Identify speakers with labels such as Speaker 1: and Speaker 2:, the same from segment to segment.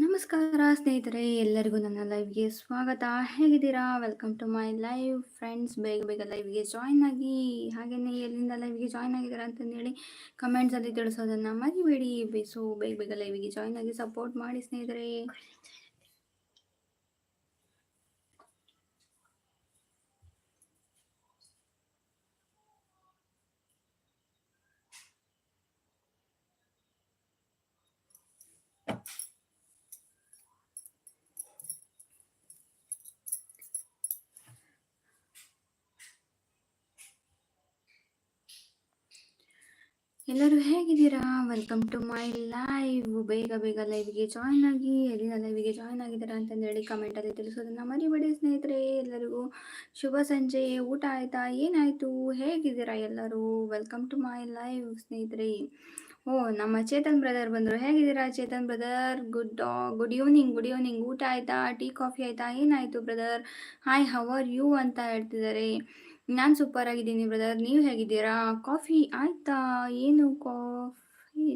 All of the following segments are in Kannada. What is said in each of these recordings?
Speaker 1: ನಮಸ್ಕಾರ ಸ್ನೇಹಿತರೆ, ಎಲ್ಲರಿಗೂ ನನ್ನ ಲೈವ್ಗೆ ಸ್ವಾಗತ. ಹೇಗಿದ್ದೀರಾ? Welcome to my live friends ಬೇಗ ಬೇಗ ಲೈವ್ಗೆ ಜಾಯ್ನ್ ಆಗಿ. ಹಾಗೆಯೇ ಎಲ್ಲಿಂದ ಲೈವ್ಗೆ ಜಾಯ್ನ್ ಆಗಿದ್ದೀರಾ ಅಂತಂದೇಳಿ ಕಮೆಂಟ್ಸಲ್ಲಿ ತಿಳಿಸೋದನ್ನು ಮರಿಬೇಡಿ. ಸೊ ಬೇಗ ಬೇಗ ಲೈವ್ಗೆ ಜಾಯ್ನ್ ಆಗಿ ಸಪೋರ್ಟ್ ಮಾಡಿ ಸ್ನೇಹಿತರೆ. ಎಲ್ಲರೂ ಹೇಗಿದ್ದೀರಾ? ವೆಲ್ಕಮ್ ಟು ಮೈ ಲೈವ್ ಬೇಗ ಬೇಗ ಲೈವ್ಗೆ ಜಾಯ್ನ್ ಆಗಿ ಎಲ್ಲಿನ ಲೈವ್ಗೆ ಜಾಯ್ನ್ ಆಗಿದ್ದೀರಾ ಅಂತಂದೇಳಿ ಕಮೆಂಟಲ್ಲಿ ತಿಳಿಸೋದನ್ನು ಮರಿಬೇಡಿ ಸ್ನೇಹಿತರೆ. ಎಲ್ಲರಿಗೂ ಶುಭ ಸಂಜೆ. ಊಟ ಆಯಿತಾ? ಏನಾಯಿತು? ಹೇಗಿದ್ದೀರಾ ಎಲ್ಲರೂ? ವೆಲ್ಕಮ್ ಟು ಮೈ ಲೈವ್ ಸ್ನೇಹಿತರೆ. ಓ, ನಮ್ಮ ಚೇತನ್ ಬ್ರದರ್ ಬಂದರು. ಹೇಗಿದ್ದೀರಾ Chetan brother good good evening good evening ಊಟ ಆಯಿತಾ? ಟೀ ಕಾಫಿ ಆಯಿತಾ? ಏನಾಯಿತು ಬ್ರದರ್ ಹಾಯ್ ಹವರ್ ಯು ಅಂತ ಹೇಳ್ತಿದ್ದಾರೆ. ನಾನು ಸೂಪರ್ ಆಗಿದ್ದೀನಿ ಬ್ರದರ್ ನೀವು ಹೇಗಿದ್ದೀರಾ? ಕಾಫಿ ಆಯ್ತಾ? ಏನು ಕಾಫಿ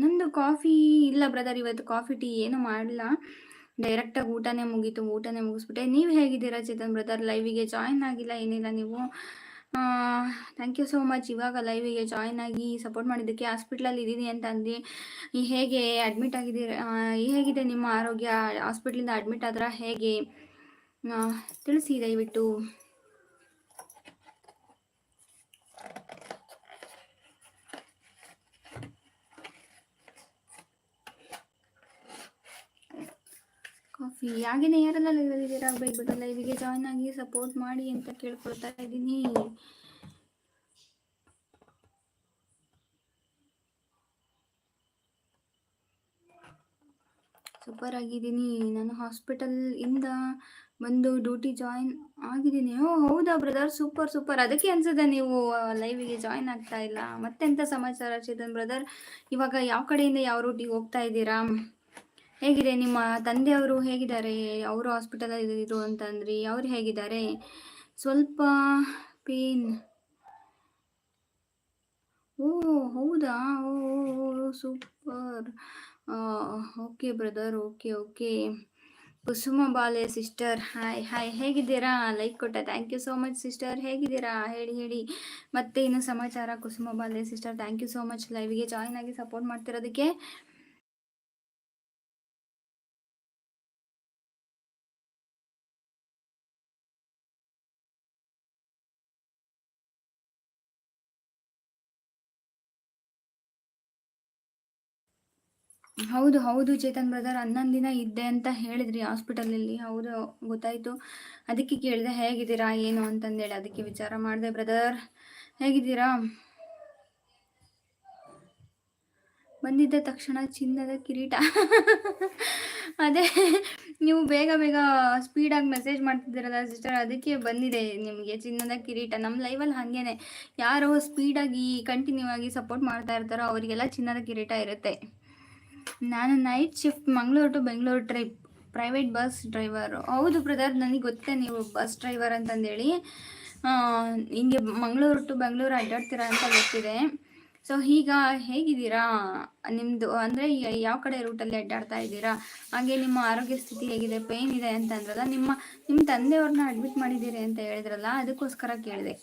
Speaker 1: ನಂದು ಕಾಫಿ ಇಲ್ಲ ಬ್ರದರ್ ಇವತ್ತು ಕಾಫಿ ಟೀ ಏನು ಮಾಡಲ್ಲ ಡೈರೆಕ್ಟಾಗಿ ಊಟನೇ ಮುಗೀತು. ಊಟನೇ ಮುಗಿಸ್ಬಿಟ್ಟೆ. ನೀವು ಹೇಗಿದ್ದೀರಾ ಚೇತನ್ ಬ್ರದರ್ ಲೈವಿಗೆ ಜಾಯಿನ್ ಆಗಿಲ್ಲ, ಏನಿಲ್ಲ ನೀವು? ಥ್ಯಾಂಕ್ ಯು ಸೋ ಮಚ್ ಇವಾಗ ಲೈವಿಗೆ ಜಾಯ್ನ್ ಆಗಿ ಸಪೋರ್ಟ್ ಮಾಡಿದ್ದಕ್ಕೆ ಹಾಸ್ಪಿಟ್ಲಲ್ಲಿ ಇದ್ದೀನಿ ಅಂತ ಅಂದು. ಹೇಗೆ ಅಡ್ಮಿಟ್ ಆಗಿದ್ದೀರಾ ಹೇಗಿದೆ ನಿಮ್ಮ ಆರೋಗ್ಯ? ಹಾಸ್ಪಿಟ್ಲಿಂದ ಅಡ್ಮಿಟ್ ಆದ್ರೆ? ಹೇಗೆ? ತಿಳಿಸಿ ದಯವಿಟ್ಟು. ಕಾಫಿ ಹಾಗೇನೆ ಯಾರೆಲ್ಲ ಲೈವ್ ಇದ್ದೀರಾ? ಬೇಗ ಬೇಗ ಲೈವಿಗೆ ಜಾಯ್ನ್ ಆಗಿ ಸಪೋರ್ಟ್ ಮಾಡಿ ಅಂತ ಕೇಳ್ಕೊಳ್ತಾ ಇದ್ದೀನಿ. ಸೂಪರ್ ಆಗಿದ್ದೀನಿ. ನಾನು ಹಾಸ್ಪಿಟಲ್ ಇಂದ ಬಂದು ಡ್ಯೂಟಿ ಜಾಯಿನ್ ಆಗಿದ್ದೀನಿ. ಓ, ಹೌದಾ ಬ್ರದರ್ ಸೂಪರ್ ಸೂಪರ್ ಅದಕ್ಕೆ ಅನ್ಸುತ್ತೆ ನೀವು ಲೈವಿಗೆ ಜಾಯಿನ್ ಆಗ್ತಾ ಇಲ್ಲ. ಮತ್ತೆಂತ ಸಮಾಚಾರ ಚೇತನ್ ಬ್ರದರ್ ಇವಾಗ ಯಾವ ಕಡೆಯಿಂದ ಯಾವ ರೂಟಿಗೆ ಹೋಗ್ತಾ ಇದ್ದೀರಾ? ಹೇಗಿದೆ ನಿಮ್ಮ ತಂದೆಯವರು ಹೇಗಿದ್ದಾರೆ? ಅವರು ಹಾಸ್ಪಿಟಲಲ್ಲಿ ಇದ್ರು ಅಂತಂದ್ರಿ, ಅವ್ರು ಹೇಗಿದ್ದಾರೆ? ಸ್ವಲ್ಪ ಪೇನ್ ಓ, ಹೌದಾ? ಓ super okay brother okay okay Kusuma Bale sister. Hi hi. ಹೇಗಿದ್ದೀರಾ? ಲೈಕ್ ಕೊಟ್ಟ. Thank you so much sister. ಹೇಗಿದ್ದೀರಾ? ಹೇಳಿ ಹೇಳಿ. ಮತ್ತೆ ಇನ್ನು ಸಮಾಚಾರ Kusuma Bale sister. Thank you so much ಲೈವ್ಗೆ join ಆಗಿ ಸಪೋರ್ಟ್ ಮಾಡ್ತಿರೋದಕ್ಕೆ. ಹೌದು ಹೌದು ಚೇತನ್ ಬ್ರದರ್ ಹನ್ನೊಂದು ದಿನ ಇದ್ದೆ ಅಂತ ಹೇಳಿದ್ರಿ ಹಾಸ್ಪಿಟಲಲ್ಲಿ ಹೌದು, ಗೊತ್ತಾಯ್ತು. ಅದಕ್ಕೆ ಕೇಳಿದೆ, ಹೇಗಿದ್ದೀರಾ, ಏನು ಅಂತಂದೇಳಿ ಅದಕ್ಕೆ ವಿಚಾರ ಮಾಡಿದೆ ಬ್ರದರ್ ಹೇಗಿದ್ದೀರಾ? ಬಂದಿದ್ದ ತಕ್ಷಣ ಚಿನ್ನದ ಕಿರೀಟ. ಅದೇ, ನೀವು ಬೇಗ ಬೇಗ ಸ್ಪೀಡಾಗಿ ಮೆಸೇಜ್ ಮಾಡ್ತಿದ್ದೀರಲ್ಲ ಸಿಸ್ಟರ್ ಅದಕ್ಕೆ ಬಂದಿದೆ ನಿಮಗೆ ಚಿನ್ನದ ಕಿರೀಟ. ನಮ್ಮ ಲೈವಲ್ಲಿ ಹಾಗೇನೆ. ಯಾರೋ ಸ್ಪೀಡಾಗಿ ಕಂಟಿನ್ಯೂ ಆಗಿ ಸಪೋರ್ಟ್ ಮಾಡ್ತಾ ಇರ್ತಾರೋ, ಅವರಿಗೆಲ್ಲ ಚಿನ್ನದ ಕಿರೀಟ ಇರುತ್ತೆ. ನಾನು night shift Mangaluru to Bengaluru trip private bus driver ಹೌದು ಬ್ರದರ್ ನನಗೆ ಗೊತ್ತೇ ನೀವು ಬಸ್ ಡ್ರೈವರ್ ಅಂತಂದೇಳಿ. ಹಿಂಗೆ ಮಂಗಳೂರು ಟು ಬೆಂಗಳೂರು ಅಡ್ಡಾಡ್ತೀರಾ ಅಂತ ಗೊತ್ತಿದೆ. ಸೊ ಈಗ ಹೇಗಿದ್ದೀರಾ? ನಿಮ್ಮದು ಅಂದರೆ ಯಾವ ಕಡೆ ರೂಟಲ್ಲಿ ಅಡ್ಡಾಡ್ತಾ ಇದ್ದೀರಾ? ಹಾಗೆ ನಿಮ್ಮ ಆರೋಗ್ಯ ಸ್ಥಿತಿ ಹೇಗಿದೆ? ಪೇಯ್ನ್ ಇದೆ ಅಂತ ಅಂದ್ರಲ್ಲ ನಿಮ್ಮ ನಿಮ್ಮ ತಂದೆಯವ್ರನ್ನ ಅಡ್ಮಿಟ್ ಮಾಡಿದ್ದೀರಿ ಅಂತ ಹೇಳಿದ್ರಲ್ಲ, ಅದಕ್ಕೋಸ್ಕರ ಕೇಳಿದೆ.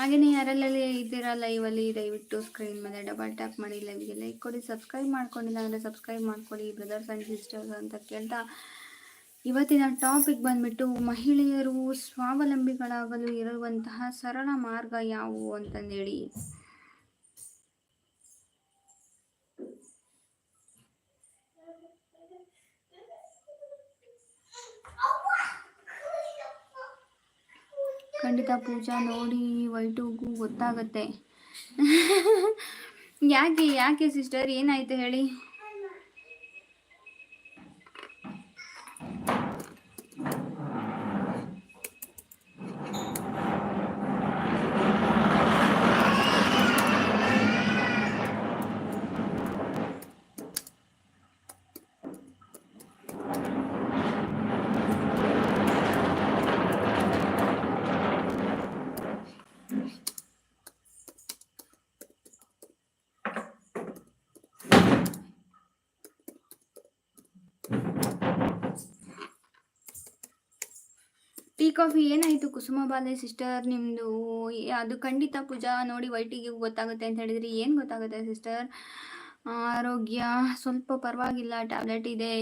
Speaker 1: ಹಾಗೆಯೇ ಯಾರಲ್ಲಲ್ಲಿ ಇದ್ದೀರಾ ಲೈವಲ್ಲಿ ದಯವಿಟ್ಟು ಸ್ಕ್ರೀನ್ ಮೇಲೆ ಡಬಲ್ ಟ್ಯಾಪ್ ಮಾಡಿ ಲೈವ್ಗೆ ಲೈಕ್ ಕೊಡಿ ಸಬ್ಸ್ಕ್ರೈಬ್ ಮಾಡ್ಕೊಂಡಿಲ್ಲ ಅಂದರೆ ಸಬ್ಸ್ಕ್ರೈಬ್ ಮಾಡ್ಕೊಳ್ಳಿ ಬ್ರದರ್ಸ್ ಆ್ಯಂಡ್ ಸಿಸ್ಟರ್ಸ್ ಅಂತ ಕೇಳ್ತಾ ಇವತ್ತಿನ ಟಾಪಿಕ್ ಬಂದ್ಬಿಟ್ಟು ಮಹಿಳೆಯರು ಸ್ವಾವಲಂಬಿಗಳಾಗಲು ಇರುವಂತಹ ಸರಳ ಮಾರ್ಗ ಯಾವುವು ಅಂತಂದೇಳಿ. ಖಂಡಿತ ಪೂಜಾ ನೋಡಿ ವೈಟುಗೂ ಗೊತ್ತಾಗತ್ತೆ. ಯಾಕೆ ಯಾಕೆ ಸಿಸ್ಟರ್ ಏನಾಯ್ತು ಹೇಳಿ? ಟೀ ಕಾಫಿ ಏನಾಯಿತು ಕುಸುಮ ಬಾಲೆ ಸಿಸ್ಟರ್ ನಿಮ್ಮದು ಅದು ಖಂಡಿತ ಪೂಜಾ ನೋಡಿ ವೈಟಿಗೆ ಗೊತ್ತಾಗುತ್ತೆ ಅಂತ ಹೇಳಿದ್ರಿ. ಏನು ಗೊತ್ತಾಗುತ್ತೆ ಸಿಸ್ಟರ್ ಆರೋಗ್ಯ ಸ್ವಲ್ಪ ಪರವಾಗಿಲ್ಲ ಟ್ಯಾಬ್ಲೆಟ್ ಇದೆ.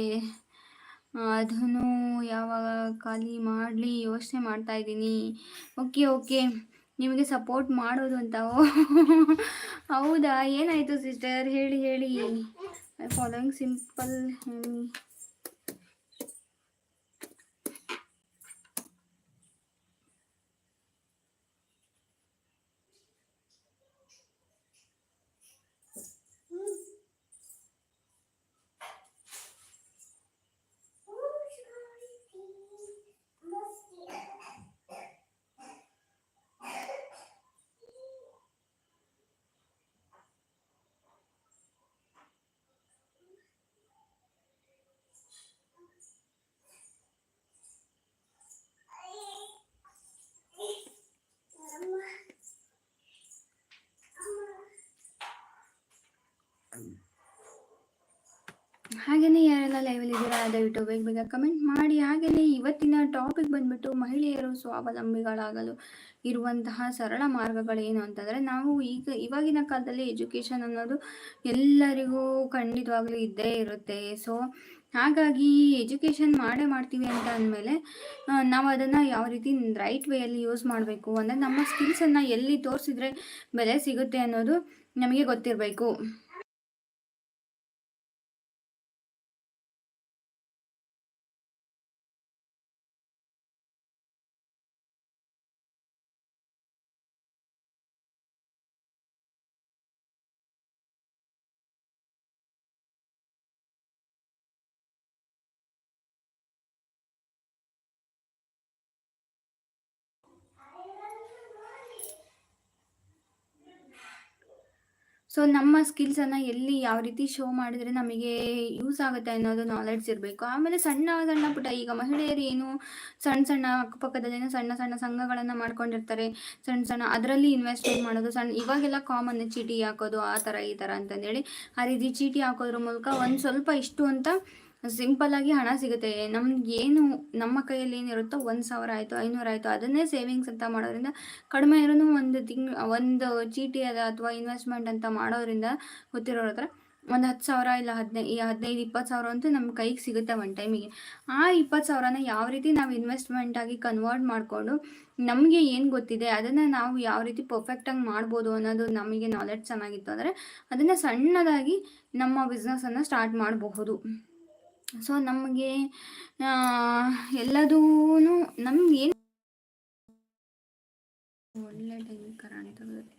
Speaker 1: ಅದನ್ನು ಯಾವಾಗ ಖಾಲಿ ಮಾಡಲಿ, ಯೋಚನೆ ಮಾಡ್ತಾ ಇದ್ದೀನಿ. ಓಕೆ ಓಕೆ ನಿಮಗೆ ಸಪೋರ್ಟ್ ಮಾಡೋದು ಅಂತ. ಹೌದಾ? ಏನಾಯಿತು ಸಿಸ್ಟರ್ ಹೇಳಿ ಹೇಳಿ. ಫಾಲೋಯಿಂಗ್ ಸಿಂಪಲ್ ಹಾಗೆಯೇ ಯಾರೆಲ್ಲ ಲೈವಲ್ಲಿ ಇದ್ದೀರಾ, ದಯವಿಟ್ಟು ಬೇಗ ಬೇಗ ಕಮೆಂಟ್ ಮಾಡಿ. ಹಾಗೆಯೇ ಇವತ್ತಿನ ಟಾಪಿಕ್ ಬಂದ್ಬಿಟ್ಟು ಮಹಿಳೆಯರು ಸ್ವಾವಲಂಬಿಗಳಾಗಲು ಇರುವಂತಹ ಸರಳ ಮಾರ್ಗಗಳೇನು ಅಂತಂದರೆ, ನಾವು ಈಗ ಇವಾಗಿನ ಕಾಲದಲ್ಲಿ ಎಜುಕೇಷನ್ ಅನ್ನೋದು ಎಲ್ಲರಿಗೂ ಖಂಡಿತವಾಗ್ಲೂ ಇದ್ದೇ ಇರುತ್ತೆ. ಸೊ ಹಾಗಾಗಿ ಎಜುಕೇಷನ್ ಮಾಡೇ ಮಾಡ್ತೀವಿ ಅಂತ ಅಂದಮೇಲೆ ನಾವು ಅದನ್ನು ಯಾವ ರೀತಿ ರೈಟ್ ವೇಯಲ್ಲಿ ಯೂಸ್ ಮಾಡಬೇಕು? ಅಂದರೆ ನಮ್ಮ ಸ್ಕಿಲ್ಸನ್ನು ಎಲ್ಲಿ ತೋರಿಸಿದ್ರೆ ಬೆಲೆ ಸಿಗುತ್ತೆ ಅನ್ನೋದು ನಮಗೆ ಗೊತ್ತಿರಬೇಕು. ಸೊ ನಮ್ಮ ಸ್ಕಿಲ್ಸನ್ನು ಎಲ್ಲಿ ಯಾವ ರೀತಿ ಶೋ ಮಾಡಿದ್ರೆ ನಮಗೆ ಯೂಸ್ ಆಗುತ್ತೆ ಅನ್ನೋದು ನಾಲೆಡ್ಜ್ ಇರಬೇಕು. ಆಮೇಲೆ ಸಣ್ಣ ಸಣ್ಣ ಪುಟ್ಟ, ಈಗ ಮಹಿಳೆಯರು ಏನು ಸಣ್ಣ ಸಣ್ಣ ಅಕ್ಕಪಕ್ಕದಲ್ಲೇನೋ ಸಣ್ಣ ಸಣ್ಣ ಸಂಘಗಳನ್ನು ಮಾಡ್ಕೊಂಡಿರ್ತಾರೆ. ಸಣ್ಣ ಸಣ್ಣ ಅದರಲ್ಲಿ ಇನ್ವೆಸ್ಟ್ಮೆಂಟ್ ಮಾಡೋದು? ಸಣ್ಣ, ಇವಾಗೆಲ್ಲ ಕಾಮನ್ ಚೀಟಿ ಹಾಕೋದು, ಆ ಥರ ಈ ಥರ ಅಂತಂದೇಳಿ ಆ ರೀತಿ ಚೀಟಿ ಹಾಕೋದ್ರ ಮೂಲಕ ಒಂದು ಸ್ವಲ್ಪ ಇಷ್ಟು ಅಂತ ಸಿಂಪಲ್ಲಾಗಿ ಹಣ ಸಿಗುತ್ತೆ. ನಮ್ಗೆ ಏನು, ನಮ್ಮ ಕೈಯಲ್ಲಿ ಏನಿರುತ್ತೋ ಒಂದು ಸಾವಿರ ಆಯಿತು, ಐನೂರು ಆಯಿತು, ಅದನ್ನೇ ಸೇವಿಂಗ್ಸ್ ಅಂತ ಮಾಡೋದ್ರಿಂದ ಕಡಿಮೆ ಇರೋನು ಒಂದು ತಿಂಗ್, ಒಂದು ಚೀಟಿ ಅದ ಅಥವಾ ಇನ್ವೆಸ್ಟ್ಮೆಂಟ್ ಅಂತ ಮಾಡೋದ್ರಿಂದ ಗೊತ್ತಿರೋರ ಹತ್ರ ಒಂದು ಹತ್ತು ಸಾವಿರ ಇಲ್ಲ ಹದಿನೈದು ಈ ಹದಿನೈದು, ಇಪ್ಪತ್ತು ಸಾವಿರ ಅಂತೂ ನಮ್ಮ ಕೈಗೆ ಸಿಗುತ್ತೆ ಒನ್ ಟೈಮಿಗೆ ಆ ಇಪ್ಪತ್ತು ಸಾವಿರನ ಯಾವ ರೀತಿ ನಾವು ಇನ್ವೆಸ್ಟ್ಮೆಂಟ್ ಆಗಿ ಕನ್ವರ್ಟ್ ಮಾಡಿಕೊಂಡು ನಮಗೆ ಏನು ಗೊತ್ತಿದೆ, ಅದನ್ನು ನಾವು ಯಾವ ರೀತಿ ಪರ್ಫೆಕ್ಟಾಗಿ ಮಾಡ್ಬೋದು ಅನ್ನೋದು ನಮಗೆ ನಾಲೆಡ್ಜ್ ಚೆನ್ನಾಗಿತ್ತು ಅಂದರೆ ಅದನ್ನು ಸಣ್ಣದಾಗಿ ನಮ್ಮ ಬಿಸ್ನೆಸ್ಸನ್ನು ಸ್ಟಾರ್ಟ್ ಮಾಡಬಹುದು. ಸೊ ನಮಗೆ ಎಲ್ಲದೂ ನಮ್ಗೆ ಏನು ಒಳ್ಳೆ ಟೈಮ್ ಕಾಣ್ತದೆ